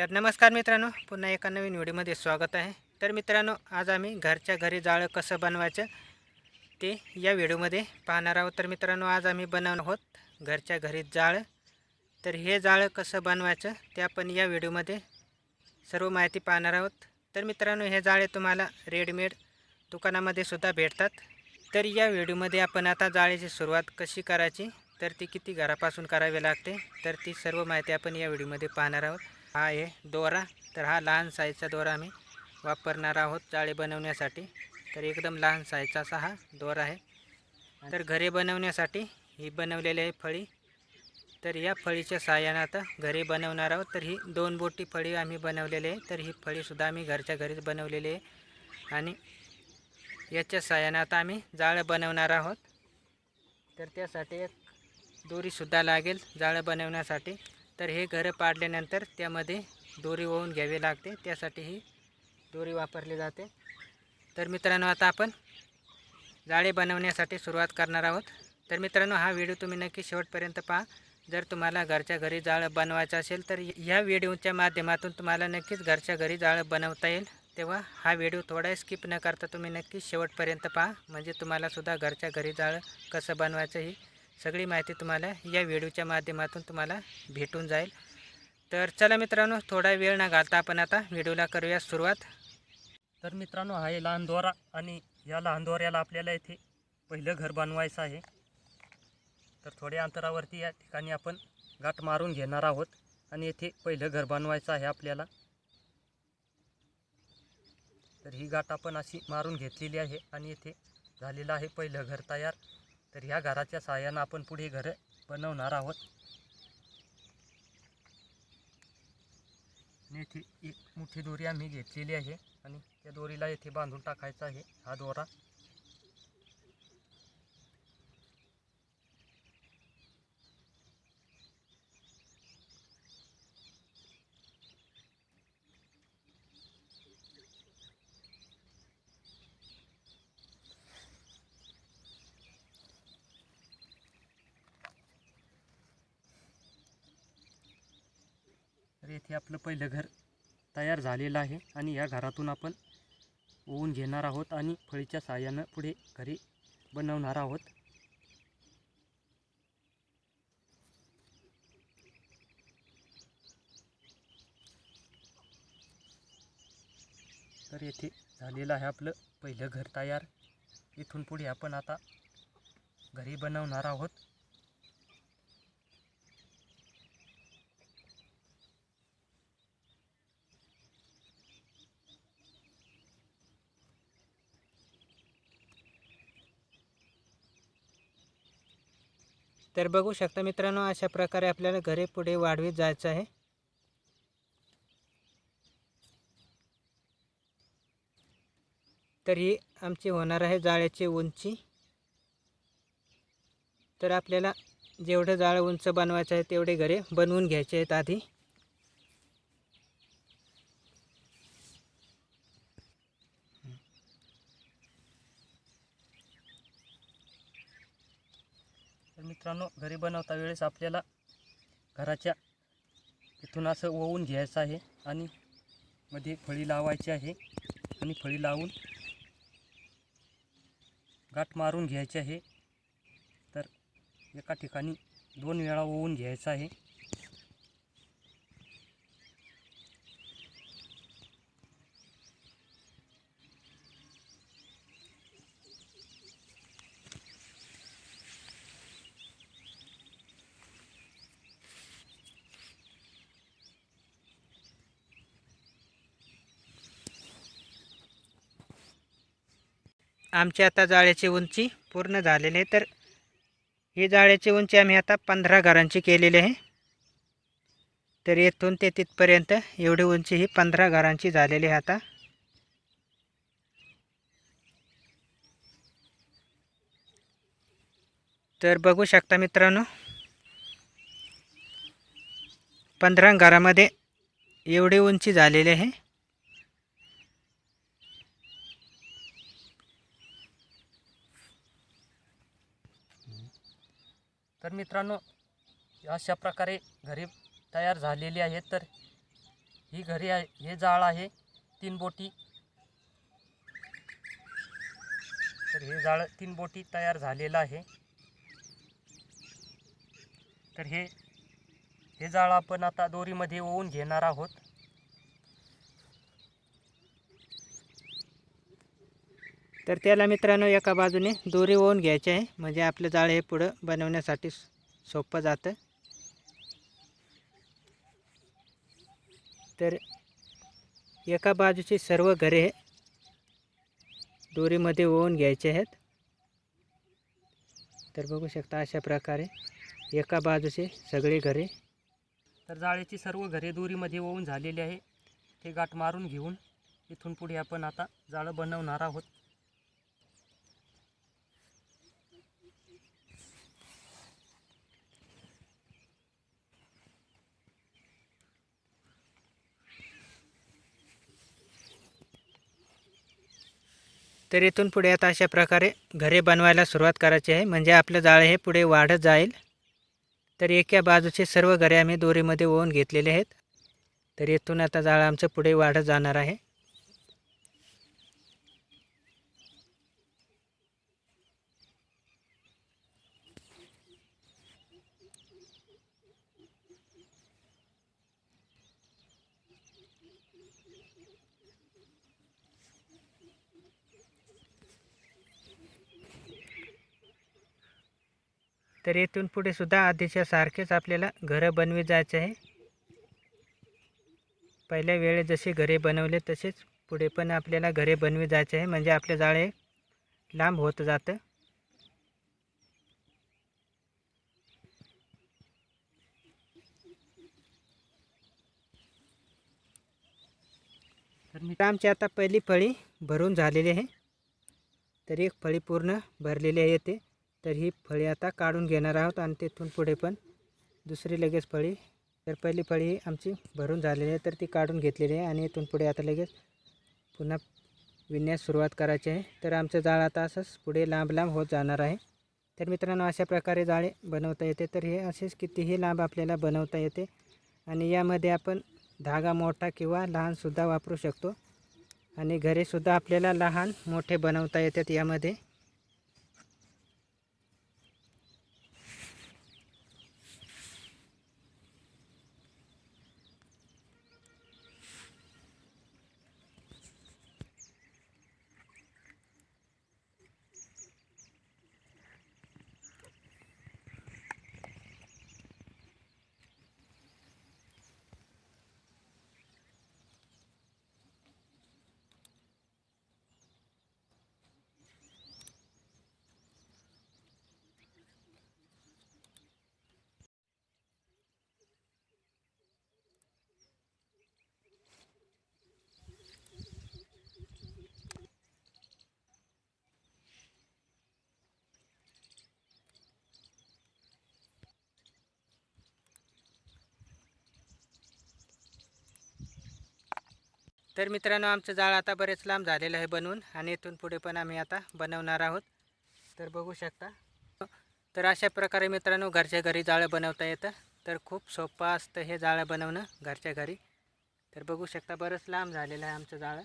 तर नमस्कार मित्रांनो पुन्हा एका नवीन व्हिडिओमध्ये स्वागत आहे. तर मित्रांनो आज आम्ही घरच्या घरी जाळं कसं बनवायचं ते या व्हिडिओमध्ये पाहणार आहोत. तर मित्रांनो आज आम्ही बनवणार आहोत घरच्या घरी जाळं. तर हे जाळं कसं बनवायचं ते आपण या व्हिडिओमध्ये सर्व माहिती पाहणार आहोत. तर मित्रांनो हे जाळे तुम्हाला रेडीमेड दुकानामध्ये सुद्धा भेटतात. तर या व्हिडिओमध्ये आपण आता जाळीची सुरुवात कशी करायची तर ती किती घरापासून करावी लागते तर ती सर्व माहिती आपण या व्हिडिओमध्ये पाहणार आहोत. हा आहे दोरा. तर हा लहान साईजचा दोरा आम्ही वापरणार आहोत जाळे बनवण्यासाठी. तर एकदम लहान साईजचा असा हा दोरा आहे. तर घरे बनवण्यासाठी ही बनवलेली आहे फळी. तर या फळीच्या सहाय्यानं आता घरी बनवणार आहोत. तर ही दोन बोटी फळी आम्ही बनवलेली आहे. तर ही फळीसुद्धा आम्ही घरच्या घरीच बनवलेली आहे. आणि याच्या सहाय्यानं आता आम्ही जाळं बनवणार आहोत. तर त्यासाठी एक दोरीसुद्धा लागेल जाळं बनवण्यासाठी. तर हे घरं पाडल्यानंतर त्यामध्ये दोरी ओवून घ्यावी लागते. त्यासाठी ही दोरी वापरली जाते. तर मित्रांनो आता आपण जाळे बनवण्यासाठी सुरुवात करणार आहोत. तर मित्रांनो हा व्हिडिओ तुम्ही नक्की शेवटपर्यंत पहा. जर तुम्हाला घरच्या घरी जाळं बनवायचं असेल तर ह्या व्हिडिओच्या माध्यमातून तुम्हाला नक्कीच घरच्या घरी जाळं बनवता येईल. तेव्हा हा व्हिडिओ थोडा स्किप न करता तुम्ही नक्की शेवटपर्यंत पहा. म्हणजे तुम्हाला सुद्धा घरच्या घरी जाळं कसं बनवायचं ही सगळी माहिती तुम्हाला या व्हिडिओच्या माध्यमातून तुम्हाला भेटून जाईल. तर चला मित्रांनो थोडा वेळ न घालता आपण आता व्हिडिओला करूया सुरुवात. तर मित्रांनो हा आहे लहान दोरा आणि या लहान दोऱ्याला आपल्याला इथे पहिलं घर बनवायचं आहे. तर थोड्या अंतरावरती या ठिकाणी आपण गाठ मारून घेणार आहोत आणि येथे पहिलं घर बनवायचं आहे आपल्याला. तर ही गाठ आपण अशी मारून घेतलेली आहे आणि येथे झालेलं आहे पहिलं घर तयार. तर ह्या घराच्या सहाय्यानं आपण पुढे घरं बनवणार आहोत. आणि येथे एक मोठी दोरी आम्ही घेतलेली आहे आणि त्या दोरीला येथे बांधून टाकायचा आहे हा दोरा. तर येथे आपलं पहिलं घर तयार झालेलं आहे आणि या घरातून आपण ओवून घेणार आहोत आणि फळीच्या साहाय्यानं पुढे घरी बनवणार आहोत. तर येथे झालेलं आहे आपलं पहिलं घर तयार. इथून पुढे आपण आता घरी बनवणार आहोत. तर बघू शकता मित्रांनो अशा प्रकारे आपल्याला घरे पुढे वाढवीत जायचं आहे. तर ही आमची होणार आहे जाळ्याची उंची. तर आपल्याला जेवढं जाळं उंच बनवायचं आहे तेवढे घरे बनवून घ्यायचे आहेत आधी. मित्रांनो घरी बनवता वेळेस आपल्याला घराच्या इथून असं ओवून घ्यायचं आहे आणि मध्ये फळी लावायची आहे आणि फळी लावून गाठ मारून घ्यायची आहे. तर एका ठिकाणी दोन वेळा ओवून घ्यायचं आहे. आमची आता जाळ्याची उंची पूर्ण झालेली आहे. तर ही जाळ्याची उंची आम्ही आता पंधरा घरांची केलेली आहे. तर येथून ते तिथपर्यंत एवढी उंची ही पंधरा घरांची झालेली आहे आता. तर बघू शकता मित्रांनो पंधरा घरामध्ये एवढी उंची झालेली आहे. तर मित्रांनो अशा प्रकारे घरी तयार झालेली आहेत तर ही घरी आहे हे जाळ आहे तीन बोटी. तर हे जाळ तीन बोटी तयार झालेलं आहे. तर हे हे जाळ आपण आता दोरीमध्ये ओवून घेणार आहोत. तर त्याला मित्रांनो एका बाजूने दोरी ओवून घ्यायची आहे. म्हणजे आपलं जाळं हे पुढं बनवण्यासाठी सोपं जातं. तर एका बाजूची सर्व घरे दोरीमध्ये ओवून घ्यायचे आहेत. तर बघू शकता अशा प्रकारे एका बाजूचे सगळे घरे. तर जाळ्याची सर्व घरे दोरीमध्ये ओवून झालेली आहे. ते गाठ मारून घेऊन इथून पुढे आपण आता जाळं बनवणार आहोत. तर इथून पुढे आता अशा प्रकारे घरे बनवायला सुरुवात करायची आहे. म्हणजे आपलं जाळं हे पुढे वाढत जाईल. तर एका बाजूचे सर्व घरे आम्ही दोरीमध्ये ओवून घेतलेले आहेत. तर इथून आता जाळं आमचं पुढे वाढत जाणार आहे. तर येथून पुढे सुद्धा आधीच्या सारखेच आपल्याला घरं बनवी जायचे आहे. पहिल्या वेळेस जसे घरे बनवले तसेच पुढे पण आपल्याला घरे बनवी जायचे आहे. म्हणजे आपले जाळे लांब होत जातं. तर मी आमची आता पहिली फळी भरून झालेली आहे. तर एक फळी पूर्ण भरलेली आहे येते तर ही फळी आता काढून घेणार आहोत आणि तिथून पुढे पण दुसरी लगेच फळी. तर पहिली फळी आमची भरून झालेली आहे तर ती काढून घेतलेली आहे आणि इथून पुढे आता लगेच पुन्हा विणण्यास सुरुवात करायची आहे. तर आमचं जाळ आता असंच पुढे लांब लांब होत जाणार आहे. तर मित्रांनो अशा प्रकारे जाळे बनवता येते. तर हे असेच कितीही लांब आपल्याला बनवता येते आणि यामध्ये आपण धागा मोठा किंवा लहानसुद्धा वापरू शकतो आणि घरेसुद्धा आपल्याला लहान मोठे बनवता येतात यामध्ये. तर मित्रांनो आमचं जाळ आता बरेच लांब झालेलं आहे बनवून आणि इथून पुढे पण आम्ही आता बनवणार आहोत. तर बघू शकता. तर अशा प्रकारे मित्रांनो घरच्या घरी जाळं बनवता येतं. तर खूप सोपं असतं हे जाळं बनवणं घरच्या घरी. तर बघू शकता बरंच लांब झालेलं आहे आमचं जाळं.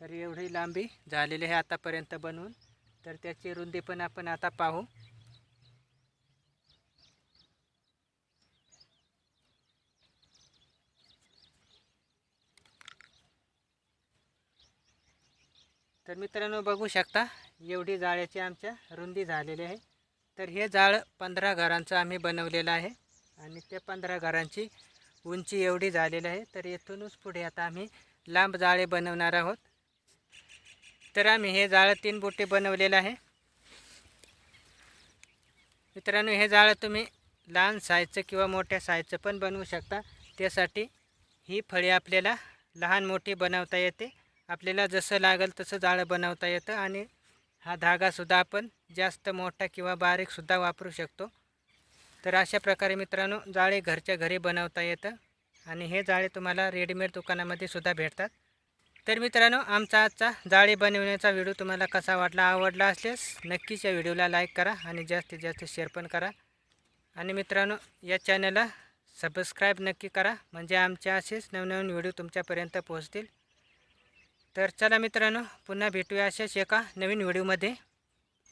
तर एवढी लांबी झालेली आहे आतापर्यंत बनवून. तर त्याची रुंदी पण आपण आता पाहू. तर मित्रांनो बघू शकता एवढी जाळ्याची आमच्या रुंदी झालेली आहे. तर हे जाळं पंधरा घरांचं आम्ही बनवलेलं आहे आणि त्या पंधरा घरांची उंची एवढी झालेली आहे. तर येथूनच पुढे आता आम्ही लांब जाळे बनवणार आहोत. तर आम्ही हे जाळं तीन बोटे बनवलेलं आहे. मित्रांनो हे जाळं तुम्ही लहान साईजचं किंवा मोठ्या साईजचं पण बनवू शकता. त्यासाठी ही फळी आपल्याला लहान मोठी बनवता येते. आपल्याला जसं लागेल तसं जाळं बनवता येतं आणि हा धागासुद्धा आपण जास्त मोठा किंवा बारीकसुद्धा वापरू शकतो. तर अशा प्रकारे मित्रांनो जाळे घरच्या घरी बनवता येतं आणि हे जाळे तुम्हाला रेडीमेड दुकानामध्ये सुद्धा भेटतात. तर मित्रांनो आमचा आजचा जाळे बनवण्याचा व्हिडिओ तुम्हाला कसा वाटला आवडला असल्यास नक्कीच या व्हिडिओला लाईक करा आणि जास्तीत जास्त शेअर पण करा. आणि मित्रांनो या चॅनलला सबस्क्राईब नक्की करा म्हणजे आमचे असेच नवनवीन व्हिडिओ तुमच्यापर्यंत पोहोचतील. तर चला मित्रांनो पुन्हा भेटूया अशाच एका नवीन व्हिडिओमध्ये.